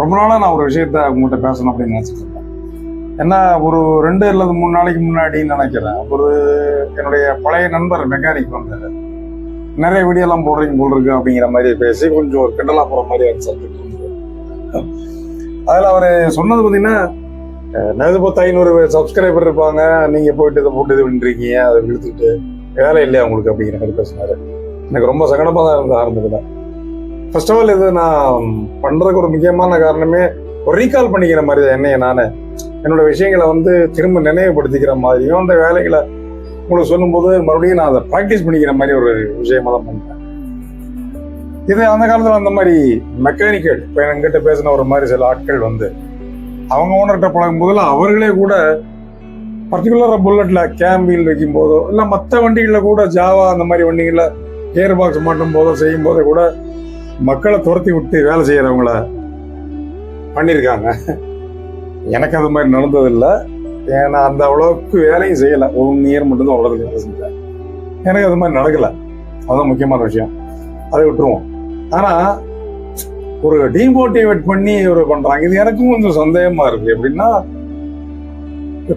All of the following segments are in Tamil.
ரொம்ப நாளாக நான் ஒரு விஷயத்த உங்கள்கிட்ட பேசணும் அப்படின்னு நினச்சிட்டு இருக்கேன். ஒரு ரெண்டு அல்லது மூணு நாளைக்கு முன்னாடின்னு நினைக்கிறேன் ஒரு என்னுடைய பழைய நண்பர் மெக்கானிக் வந்தார். நிறைய வீடியோலாம் போடுறீங்க போல் இருக்கு அப்படிங்கிற மாதிரி பேசி கொஞ்சம் ஒரு கிண்டலாக போகிற மாதிரி ஒரு சப்ஜெக்ட் அதில் அவர் சொன்னது பார்த்தீங்கன்னா நேது பத்து ஐநூறு சப்ஸ்கிரைபர் இருப்பாங்க. நீங்கள் போயிட்டு இதை போட்டு இது பண்ணுறீங்க அதை இழுத்துட்டு வேலை இல்லையா உங்களுக்கு? அப்படிங்கிற மாதிரி பேசினார். எனக்கு ரொம்ப சங்கடமாக தான் இருந்தது ஆரம்பத்தில். ஃபர்ஸ்ட் ஆஃப் ஆல் இது நான் பண்ணுறதுக்கு ஒரு முக்கியமான காரணமே ஒரு ரீகால் பண்ணிக்கிற மாதிரி தான் என்னைய நானே. என்னோட விஷயங்களை வந்து திரும்ப நினைவுபடுத்திக்கிற மாதிரியும் அந்த வேலைகளை உங்களுக்கு சொல்லும்போது மறுபடியும் நான் அதை ப்ராக்டிஸ் பண்ணிக்கிற மாதிரி ஒரு விஷயமா தான் பண்ணுறேன் இது அந்த காலத்தில் அந்த மாதிரி மெக்கானிக்கல் இப்போ என்கிட்ட பேசின ஒரு மாதிரி சில ஆட்கள் வந்து அவங்க ஓனர்கிட்ட பழகும் போதுல அவர்களே கூட பர்டிகுலராக புல்லட்டில் கேம் வீல் வைக்கும் போதோ இல்லை மற்ற வண்டிகளில் கூட ஜாவா அந்த மாதிரி வண்டிகளில் கியர் பாக்ஸ் மாட்டும் போதோ செய்யும் போதோ கூட மக்களை துரத்தி விட்டு வேலை செய்யறவங்கள பண்ணியிருக்காங்க. எனக்கு அது மாதிரி நடந்ததில்லை. ஏன்னா அந்த அளவுக்கு வேலையும் செய்யலை. ஒன் இயர் மட்டும்தான் அவ்வளோக்கு வேலை செஞ்சேன். எனக்கு அது மாதிரி நடக்கலை. அதுதான் முக்கியமான விஷயம். அதை விட்டுருவோம். ஆனால் ஒரு டீமோட்டிவேட் பண்ணி ஒரு பண்ணுறாங்க இது எனக்கும் கொஞ்சம் சந்தேகமாக இருக்குது எப்படின்னா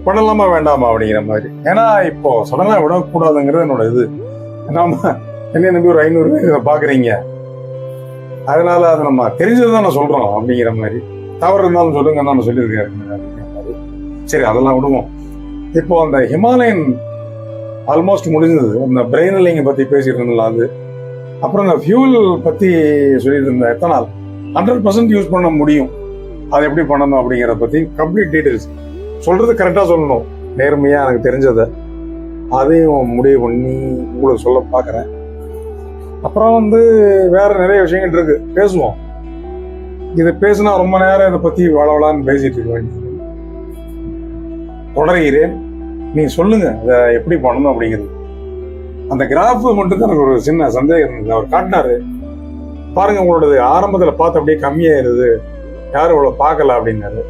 பண்ணலாமா வேண்டாமா அப்படிங்கிற மாதிரி. ஏன்னா இப்போ சடனாக விடக்கூடாதுங்கிறது என்னோட இது. நாம என்ன நம்பி ஒரு ஐநூறு பேர் இதை அதனால அதை நம்ம தெரிஞ்சதுதான் நான் சொல்றோம் அப்படிங்கிற மாதிரி. தவறு இருந்தாலும் சொல்லுங்க நான் சொல்லியிருக்காரு அப்படிங்கிற மாதிரி. சரி அதெல்லாம் விடுவோம். இப்போ அந்த ஹிமாலயன் ஆல்மோஸ்ட் முடிஞ்சது. அந்த பிரெயினிலிங்க பத்தி பேசிட்டு அது. அப்புறம் இந்த ஃபியூல் பத்தி சொல்லிட்டு இருந்தேன் எத்தனால்? ஹண்ட்ரட் பர்சன்ட் யூஸ் பண்ண முடியும். அதை எப்படி பண்ணணும் அப்படிங்கிறத பத்தி கம்ப்ளீட் டீட்டெயில்ஸ் சொல்றது கரெக்டாக சொல்லணும். நேர்மையா எனக்கு தெரிஞ்சதை. அதையும் முடிவு பண்ணி உங்களுக்கு சொல்ல பார்க்குறேன். அப்புறம் வந்து வேற நிறைய விஷயங்கள் இருக்கு. பேசுவோம். இதை பேசினா ரொம்ப நேரம் இதை பத்தி வளவலான்னு பேசிட்டு இருக்க வேண்டியது. தொடர்கிறேன். நீ சொல்லுங்க அதை எப்படி பண்ணணும் அப்படிங்கிறது. அந்த கிராஃப் மட்டும் தான் எனக்கு ஒரு சின்ன சந்தேகம் இருந்தது. அவர் காட்டினாரு. பாருங்க உங்களோடது ஆரம்பத்தில் பார்த்து அப்படியே கம்மியாயிருது. யாரும் இவ்வளோ பார்க்கல அப்படின்னாரு.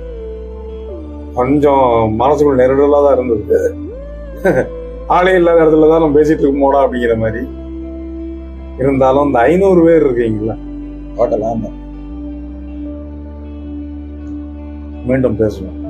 கொஞ்சம் மனசுக்குள்ள நெருடலாக தான் இருந்தது. ஆளே இல்லாத இடத்துல தான் நம்ம பேசிட்டு இருக்கோமோடா அப்படிங்கிற மாதிரி. இருந்தாலும் இந்த ஐநூறு பேர் இருக்கீங்களா? டோட்டலா மீண்டும் பேசுவோம்.